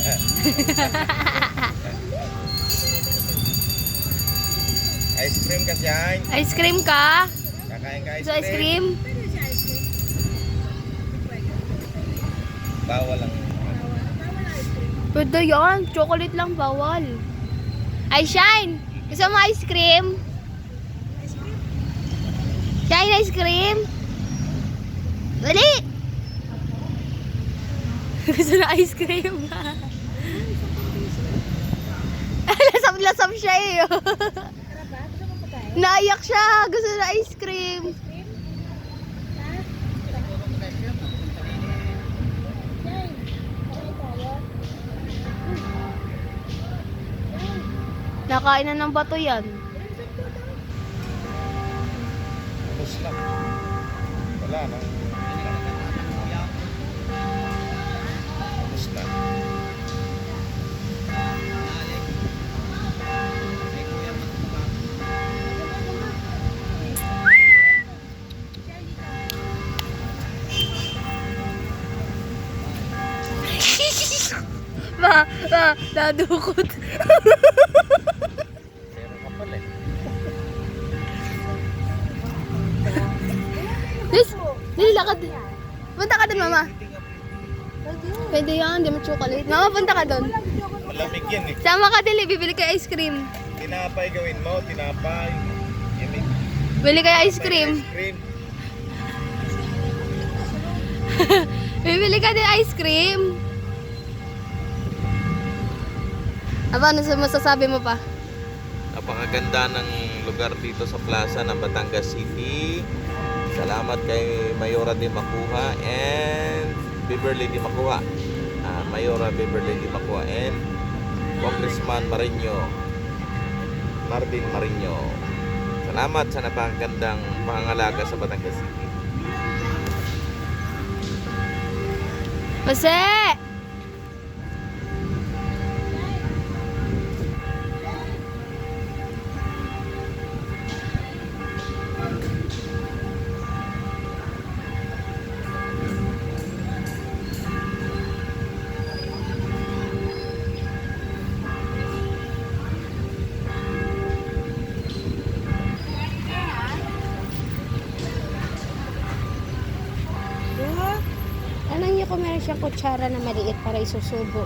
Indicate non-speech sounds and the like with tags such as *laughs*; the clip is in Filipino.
*laughs* ice cream kasi yan. Ice cream ka? Kakain ka ice cream? Siya ice cream. Bawal lang. Bawal ice cream. Pwede yan. Chocolate lang bawal. Ay, Shine! Gusto mo ice cream? Ice cream? Shine ice cream? Dali! *laughs* Gusto na ice cream. *laughs* Lasap-lasap siya eh. *laughs* Naiyak siya. Gusto na ice cream. Nakain na ng bato yan. Wala na. Ba, ba, nadukot. Pero kapal eh. Lis, nililakad. Punta ka dun, mama. Pwede yan, di mo chocolate. Mama, punta ka dun. Malamig yan eh. Sama ka dili, bibili kayo ice cream. Tinapay gawin mo, tinapay. Yan eh. Bili kayo ice cream. Ice cream. *laughs* Bibili ka din ice cream. Aba, ano sa- masasabi mo pa? Napakaganda ng lugar dito sa plaza ng Batangas City. Salamat kay Mayora Di Makuha and Beverly Di Makuha. Ah, Mayora Beverly Di Makuha and Congressman Marino. Martin Marino. Salamat sa napakagandang pangangalaga sa Batangas City. Jose! Kung meron siyang kutsara na maliit para isusubo?